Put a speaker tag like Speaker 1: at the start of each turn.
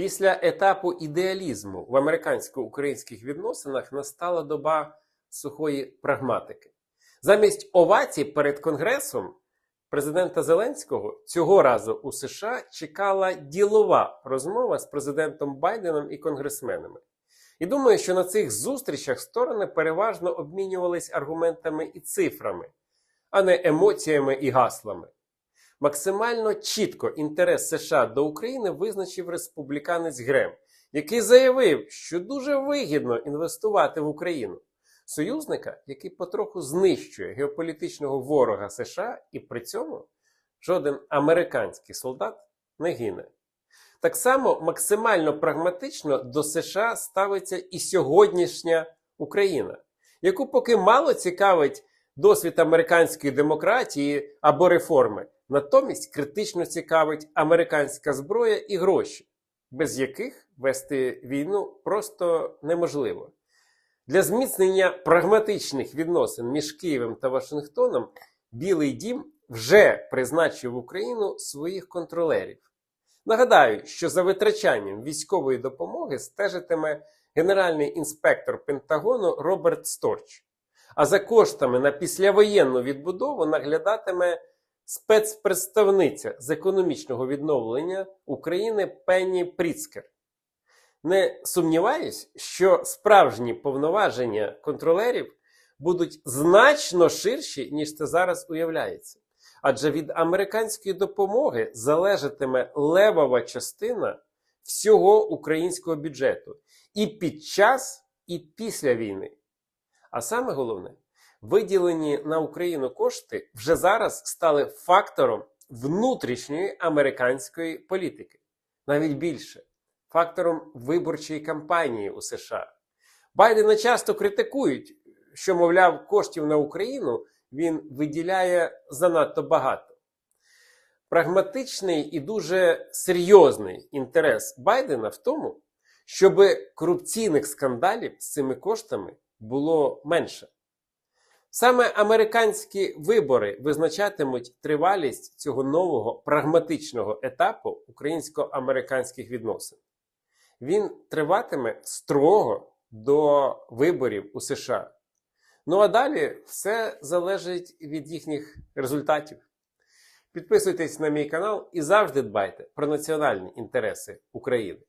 Speaker 1: Після етапу ідеалізму в американсько-українських відносинах настала доба сухої прагматики. Замість овацій перед Конгресом президента Зеленського цього разу у США чекала ділова розмова з президентом Байденом і конгресменами. І думаю, що на цих зустрічах сторони переважно обмінювались аргументами і цифрами, а не емоціями і гаслами. Максимально чітко інтерес США до України визначив республіканець Грем, який заявив, що дуже вигідно інвестувати в Україну, союзника, який потроху знищує геополітичного ворога США, і при цьому жоден американський солдат не гине. Так само максимально прагматично до США ставиться і сьогоднішня Україна, яку поки мало цікавить досвід американської демократії або реформи, натомість критично цікавить американська зброя і гроші, без яких вести війну просто неможливо. Для зміцнення прагматичних відносин між Києвом та Вашингтоном Білий Дім вже призначив в Україну своїх контролерів. Нагадаю, що за витрачанням військової допомоги стежитиме генеральний інспектор Пентагону Роберт Сторч. А за коштами на післявоєнну відбудову наглядатиме спецпредставниця з економічного відновлення України Пенні Пріцкер. Не сумніваюсь, що справжні повноваження контролерів будуть значно ширші, ніж це зараз уявляється. Адже від американської допомоги залежатиме левова частина всього українського бюджету і під час, і після війни. А саме головне, виділені на Україну кошти вже зараз стали фактором внутрішньої американської політики, навіть більше фактором виборчої кампанії у США. Байдена часто критикують, що, мовляв, коштів на Україну він виділяє занадто багато. Прагматичний і дуже серйозний інтерес Байдена в тому, щоб корупційних скандалів з цими коштами було менше. Саме американські вибори визначатимуть тривалість цього нового прагматичного етапу українсько-американських відносин. Він триватиме строго до виборів у США. Ну а далі все залежить від їхніх результатів. Підписуйтесь на мій канал і завжди дбайте про національні інтереси України.